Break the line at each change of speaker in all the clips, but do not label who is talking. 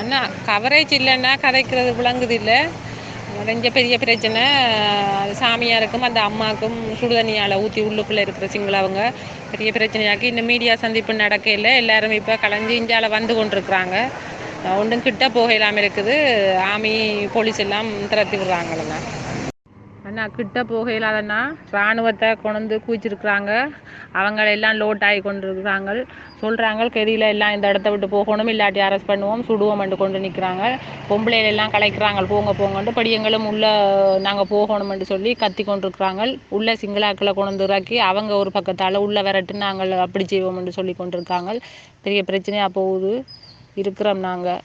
அண்ணா coverage இல்லைன்னா கதைக்கிறது விளங்குது இல்லை நிறைஞ்ச பெரிய பிரச்சனை. அது சாமியாருக்கும் அந்த அம்மாவுக்கும் சுடுதண்ணியால் ஊற்றி உள்ளுக்குள்ளே இருக்கிற சிங்களவங்க பெரிய பிரச்சனையாக்கி இந்த மீடியா சந்திப்பு நடக்கையில் எல்லாரும் இப்போ கலைஞ்சி இந்தியாவில் வந்து கொண்டிருக்கிறாங்க. ஒன்றும் கிட்ட போக இல்லாமல் இருக்குது. ஆமி போலீஸ் எல்லாம் திரட்டி விடுறாங்களா அண்ணா கிட்ட போக இல்லாதண்ணா இராணுவத்தை கொண்டு குவிச்சிருக்கிறாங்க. அவங்கள எல்லாம் லோட் ஆகி கொண்டிருக்கிறாங்க. சொல்கிறாங்க கெதியில் எல்லாம் இந்த இடத்த விட்டு போகணும் இல்லாட்டி அரெஸ்ட் பண்ணுவோம் சுடுவோம்ட்டு கொண்டு நிற்கிறாங்க பொம்பளையில எல்லாம் கலைக்கிறாங்க போங்க போங்கன்ட்டு படியங்களும் உள்ளே நாங்கள் போகணும்னு சொல்லி கத்தி கொண்டிருக்கிறாங்க. உள்ள சிங்களாக்களை கொண்டு இறக்கி அவங்க ஒரு பக்கத்தால் உள்ளே விரட்டு நாங்கள் அப்படி செய்வோம்னு சொல்லி கொண்டிருக்காங்க. பெரிய பிரச்சனையாக போகுது. இருக்கிறோம் நாங்கள்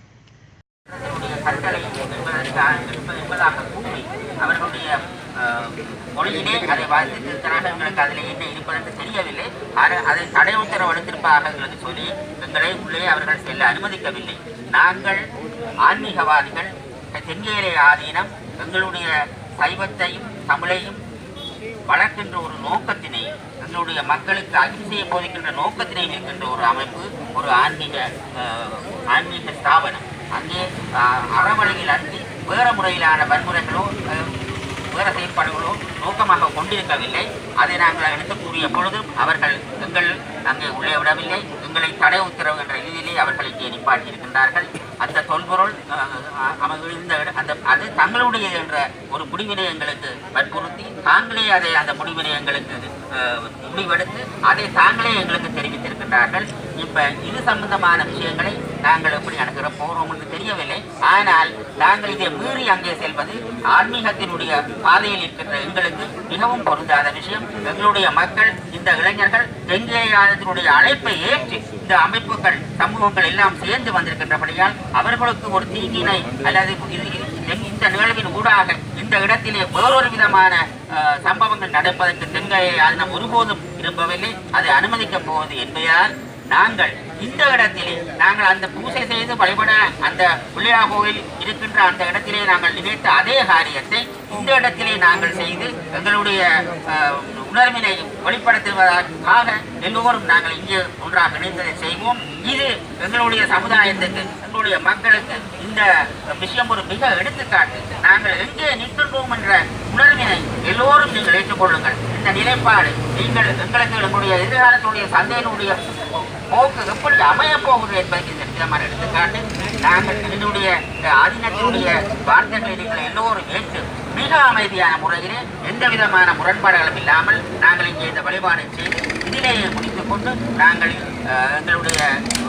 அவர்களுடைய ஒளியிலே அதை வாசித்திருக்கிறார்கள் எங்களுக்கு அதில் என்ன இருப்பதென்று தெரியவில்லை ஆனால் அதை தடை உத்தரவு எடுத்திருப்பார்கள் எங்களுக்கு சொல்லி எங்களை உள்ளே அவர்கள் செல்ல அனுமதிக்கவில்லை. நாங்கள் ஆன்மீகவாதிகள் தென்கேரை ஆதீனம் எங்களுடைய சைவத்தையும் தமிழையும் வளர்க்கின்ற ஒரு நோக்கத்தினை எங்களுடைய மக்களுக்கு அகிம்சையை போதிக்கின்ற நோக்கத்தினை இருக்கின்ற ஒரு அமைப்பு ஒரு ஆன்மீக ஆன்மீக ஸ்தாபனம். அங்கே அறவழியில் அன்றி வேறு முறையிலான வன்முறைகளோ வேறு செயற்பாடுகளோ நோக்கமாக கொண்டிருக்கவில்லை. அதை நாங்கள் எடுத்து கூறிய பொழுதும் அவர்கள் எங்கள் அங்கே உள்ளே விடவில்லை. எங்களை தடை உத்தரவு என்ற இறுதியிலே அவர்கள் இங்கே நிப்பாட்டி இருக்கின்றார்கள் அந்த தொல்பொருள் அஹ், அவங்க அந்த அது தங்களுடைய என்ற ஒரு முடிவினை எங்களுக்கு வற்புறுத்தி தாங்களே அதை அந்த முடிவினை எங்களுக்கு முடிவெடுத்து அதை தாங்களே எங்களுக்கு தெரிவித்திருக்கின்றார்கள். இப்போ இது சம்பந்தமான விஷயங்களை நாங்கள் எப்படி நடக்கிற போறோம் என்று தெரியவில்லை. ஆனால் நாங்கள் இதை மீறி அங்கே செல்வது ஆன்மீகத்தினுடைய பாதையில் இருக்கின்ற எங்களுக்கு மிகவும் பொருந்தாத விஷயம். எங்களுடைய மக்கள் இந்த இளைஞர்கள் தெங்கேயானத்தினுடைய அழைப்பை ஏற்று இந்த அமைப்புகள் சமூகங்கள் எல்லாம் சேர்ந்து வந்திருக்கின்றபடியால் அவர்களுக்கு ஒரு தீங்கினை அல்லது இந்த நிகழ்வின் ஊடாக இந்த இடத்திலே வேறொரு விதமான அஹ், சம்பவங்கள் நடப்பதற்கு தென்கையை நாம் ஒருபோதும் விரும்பவில்லை. அதை அனுமதிக்கப் போவது என்பதால் நாங்கள் இந்த இடத்திலே நாங்கள் அந்த பூஜை செய்து வழிபட அந்த பிள்ளையார் கோவில் இருக்கின்ற அந்த இடத்திலே நாங்கள் நினைத்த அதே காரியத்தை இந்த இடத்திலே நாங்கள் செய்து எங்களுடைய உணர்வினை வெளிப்படுத்துவதற்காக எல்லோரும் நாங்கள் இங்கே ஒன்றாக இணைந்ததை செய்வோம். இது எங்களுடைய சமுதாயத்துக்கு எங்களுடைய மக்களுக்கு இந்த விஷயம் ஒரு மிக எடுத்துக்காட்டு. நாங்கள் எங்கே நிற்கின்றோம் என்ற உணர்வினை எல்லோரும் நீங்கள் ஏற்றுக்கொள்ளுங்கள். இந்த நிலைப்பாடு நீங்கள் எங்களுக்கு எங்களுடைய எதிர்காலத்துடைய சந்தையினுடைய போக்கு எப்படி அமைய போகுது என்பதற்கு இந்த விதமான எடுத்துக்காட்டு நாங்கள் என்னுடைய ஆதினத்தினுடைய ஆதீனத்தினுடைய வார்த்தைகளை எல்லோரும் ஏற்று மிக அமைதியான முறையிலே எந்த விதமான முரண்பாடுகளும் இல்லாமல் நாங்கள் இங்கே இந்த வழிபாடு செய்து இதிலேயே முடித்துக் கொண்டு நாங்கள் எங்களுடைய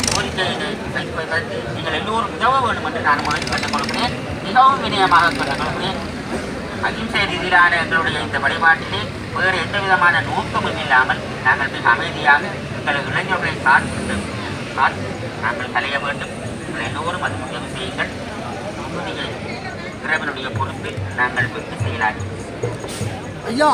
கோரிக்கையை வைப்பதற்கு நீங்கள் எல்லோரும் உதவ வேண்டும் என்று நான் உங்களை கேட்டுக்கொள்கிறேன் மிகவும் வினயமாக கேட்டுக்கொள்கிறேன் அகிம்சை ரீதியிலான எங்களுடைய இந்த வழிபாட்டிலே வேறு எந்த விதமான நோக்கமும் இல்லாமல் நாங்கள் மிக அமைதியாக எங்கள் இளைஞர்களை சார்ந்து பார்த்து நாங்கள் கலைய வேண்டும். நீங்கள் எல்லோரும் அது உதவி செய்யுங்கள். உங்களுடைய இறைவனுடைய பொறுப்பில் நாங்கள் விட்டு செயலாற்றி
ஐயா!